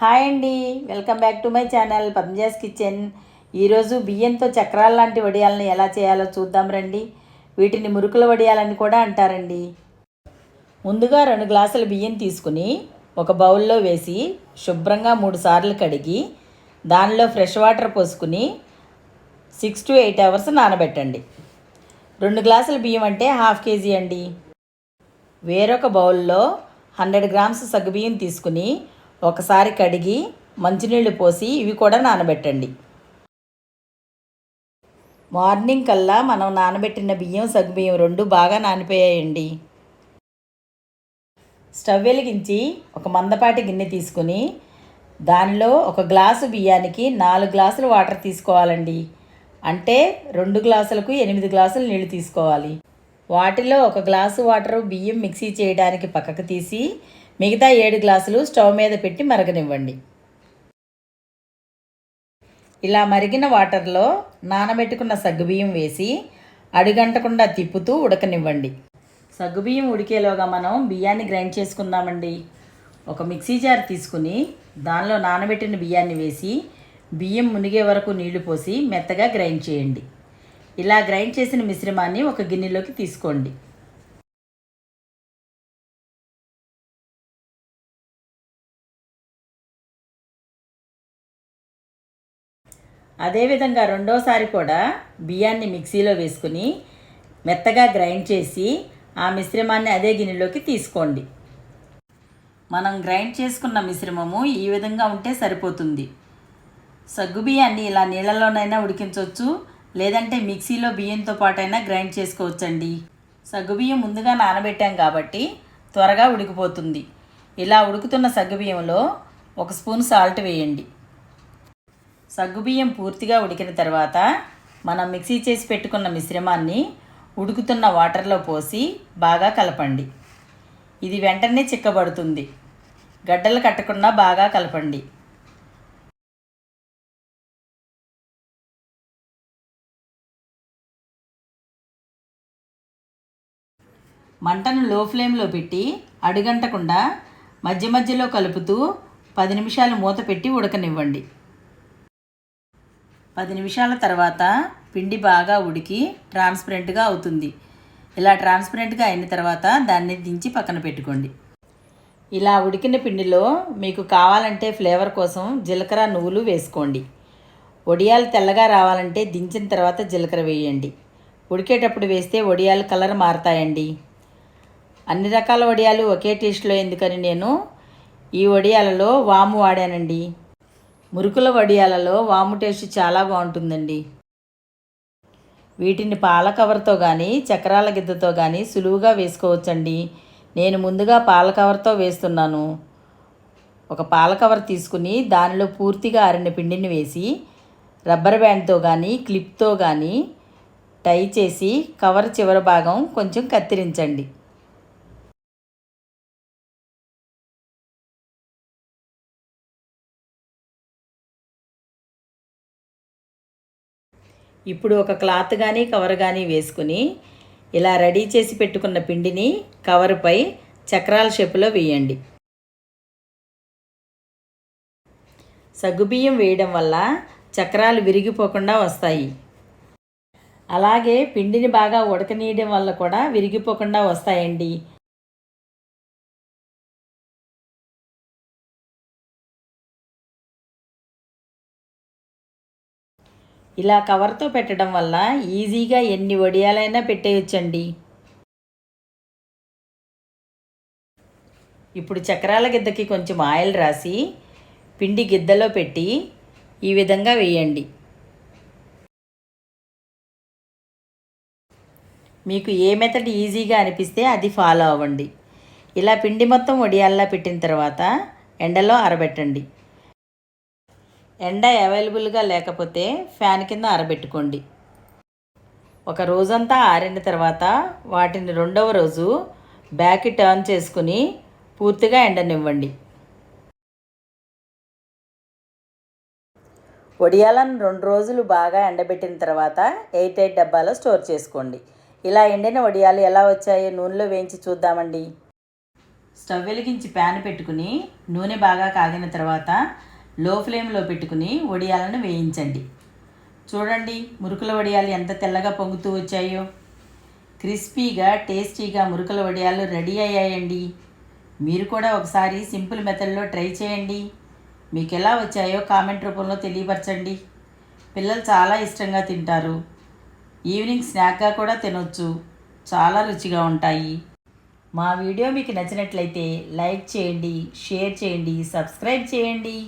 Hi అండి. Welcome back to my channel Padmaja's kitchen. ఈరోజు బియ్యంతో చక్రాల లాంటి వడియాలను ఎలా చేయాలో చూద్దాం రండి. వీటిని మురుకుల వడియాలని కూడా అంటారండి. ముందుగా రెండు గ్లాసుల బియ్యం తీసుకుని ఒక బౌల్లో వేసి శుభ్రంగా మూడు సార్లు కడిగి దానిలో ఫ్రెష్ వాటర్ పోసుకుని సిక్స్ టు ఎయిట్ అవర్స్ నానబెట్టండి. రెండు గ్లాసుల బియ్యం అంటే హాఫ్ కేజీ అండి. వేరొక బౌల్లో హండ్రెడ్ గ్రామ్స్ సగ్గుబియ్యం తీసుకుని ఒకసారి కడిగి మంచినీళ్ళు పోసి ఇవి కూడా నానబెట్టండి. మార్నింగ్ కల్లా మనం నానబెట్టిన బియ్యం సగ్గుబియ్యం రెండు బాగా నానిపోయాయండి. స్టవ్ వెలిగించి ఒక మందపాటి గిన్నె తీసుకుని దానిలో ఒక గ్లాసు బియ్యానికి నాలుగు గ్లాసులు వాటర్ తీసుకోవాలండి. అంటే రెండు గ్లాసులకు ఎనిమిది గ్లాసులు నీళ్ళు తీసుకోవాలి. వాటిలో ఒక గ్లాసు వాటర్ బియ్యం మిక్సీ చేయడానికి పక్కకు తీసి మిగతా ఏడు గ్లాసులు స్టవ్ మీద పెట్టి మరగనివ్వండి. ఇలా మరిగిన వాటర్లో నానబెట్టుకున్న సగ్గుబియ్యం వేసి అడుగంటకుండా తిప్పుతూ ఉడకనివ్వండి. సగ్గుబియ్యం ఉడికేలోగా మనం బియ్యాన్ని గ్రైండ్ చేసుకుందామండి. ఒక మిక్సీ జార్ తీసుకుని దానిలో నానబెట్టిన బియ్యాన్ని వేసి బియ్యం మునిగే వరకు నీళ్ళు పోసి మెత్తగా గ్రైండ్ చేయండి. ఇలా గ్రైండ్ చేసిన మిశ్రమాన్ని ఒక గిన్నెలోకి తీసుకోండి. అదేవిధంగా రెండోసారి కూడా బియ్యాన్ని మిక్సీలో వేసుకుని మెత్తగా గ్రైండ్ చేసి ఆ మిశ్రమాన్ని అదే గిన్నెలోకి తీసుకోండి. మనం గ్రైండ్ చేసుకున్న మిశ్రమము ఈ విధంగా ఉంటే సరిపోతుంది. సగ్గు బియ్యాన్ని ఇలా నీళ్ళలోనైనా ఉడికించవచ్చు లేదంటే మిక్సీలో బియ్యంతో పాటైనా గ్రైండ్ చేసుకోవచ్చండి. సగ్గుబియ్యం ముందుగా నానబెట్టాం కాబట్టి త్వరగా ఉడికిపోతుంది. ఇలా ఉడుకుతున్న సగ్గుబియ్యంలో ఒక స్పూన్ సాల్ట్ వేయండి. సగ్గుబియ్యం పూర్తిగా ఉడికిన తర్వాత మనం మిక్సీ చేసి పెట్టుకున్న మిశ్రమాన్ని ఉడుకుతున్న వాటర్లో పోసి బాగా కలపండి. ఇది వెంటనే చిక్కబడుతుంది. గడ్డలు కట్టకుండా బాగా కలపండి. మంటను లో ఫ్లేమ్లో పెట్టి అడుగంటకుండా మధ్య మధ్యలో కలుపుతూ పది నిమిషాలు మూత పెట్టి ఉడకనివ్వండి. పది నిమిషాల తర్వాత పిండి బాగా ఉడికి ట్రాన్స్పరెంట్గా అవుతుంది. ఇలా ట్రాన్స్పరెంట్గా అయిన తర్వాత దాన్ని దించి పక్కన పెట్టుకోండి. ఇలా ఉడికిన పిండిలో మీకు కావాలంటే ఫ్లేవర్ కోసం జీలకర్ర నువ్వులు వేసుకోండి. వడియాలు తెల్లగా రావాలంటే దించిన తర్వాత జీలకర్ర వేయండి. ఉడికేటప్పుడు వేస్తే వడియాలు కలర్ మారుతాయండి. అన్ని రకాల వడియాలు ఒకే టేస్ట్లో ఎందుకని నేను ఈ వడియాలలో వాము వాడానండి. మురుకుల వడియాలలో వాము టేస్ట్ చాలా బాగుంటుందండి. వీటిని పాల కవర్తో కానీ చక్రాల గిద్దతో కానీ సులువుగా వేసుకోవచ్చండి. నేను ముందుగా పాల కవర్తో వేస్తున్నాను. ఒక పాల కవర్ తీసుకుని దానిలో పూర్తిగా ఆరిన పిండిని వేసి రబ్బర్ బ్యాండ్తో కానీ క్లిప్తో కానీ టై చేసి కవర్ చివరి భాగం కొంచెం కత్తిరించండి. ఇప్పుడు ఒక క్లాత్ కానీ కవర్ కానీ వేసుకుని ఇలా రెడీ చేసి పెట్టుకున్న పిండిని కవర్పై చక్రాల షేపులో వేయండి. సగ్గుబియ్యం వేయడం వల్ల చక్రాలు విరిగిపోకుండా వస్తాయి. అలాగే పిండిని బాగా ఉడకనీయడం వల్ల కూడా విరిగిపోకుండా వస్తాయండి. ఇలా కవర్తో పెట్టడం వల్ల ఈజీగా ఎన్ని వడియాలైనా పెట్టేయచ్చండి. ఇప్పుడు చక్రాల గిద్దకి కొంచెం ఆయిల్ రాసి పిండి గిద్దలో పెట్టి ఈ విధంగా వేయండి. మీకు ఏ మెథడ్ ఈజీగా అనిపిస్తే అది ఫాలో అవ్వండి. ఇలా పిండి మొత్తం వడియాల్లా పెట్టిన తర్వాత ఎండలో ఆరబెట్టండి. ఎండ అవైలబుల్గా లేకపోతే ఫ్యాన్ కింద ఆరబెట్టుకోండి. ఒక రోజంతా ఆరిన తర్వాత వాటిని రెండవ రోజు బ్యాక్ టర్న్ చేసుకుని పూర్తిగా ఎండనివ్వండి. వడియాలను రెండు రోజులు బాగా ఎండబెట్టిన తర్వాత ఎయిట్ ఎయిట్ డబ్బాలో స్టోర్ చేసుకోండి. ఇలా ఎండిన వడియాలు ఎలా వచ్చాయో నూనెలో వేయించి చూద్దామండి. స్టవ్ వెలిగించి ప్యాన్ పెట్టుకుని నూనె బాగా కాగిన తర్వాత లో ఫ్లేమ్లో పెట్టుకుని వడియాలను వేయించండి. చూడండి మురుకుల వడియాలు ఎంత తెల్లగా పొంగుతూ వచ్చాయో. క్రిస్పీగా టేస్టీగా మురుకుల వడియాలు రెడీ అయ్యాయండి. మీరు కూడా ఒకసారి సింపుల్ మెథడ్లో ట్రై చేయండి. మీకు ఎలా వచ్చాయో కామెంట్ రూపంలో తెలియపరచండి. పిల్లలు చాలా ఇష్టంగా తింటారు. ఈవినింగ్ స్నాక్గా కూడా తినొచ్చు. చాలా రుచిగా ఉంటాయి. మా వీడియో మీకు నచ్చినట్లయితే లైక్ చేయండి షేర్ చేయండి సబ్స్క్రైబ్ చేయండి.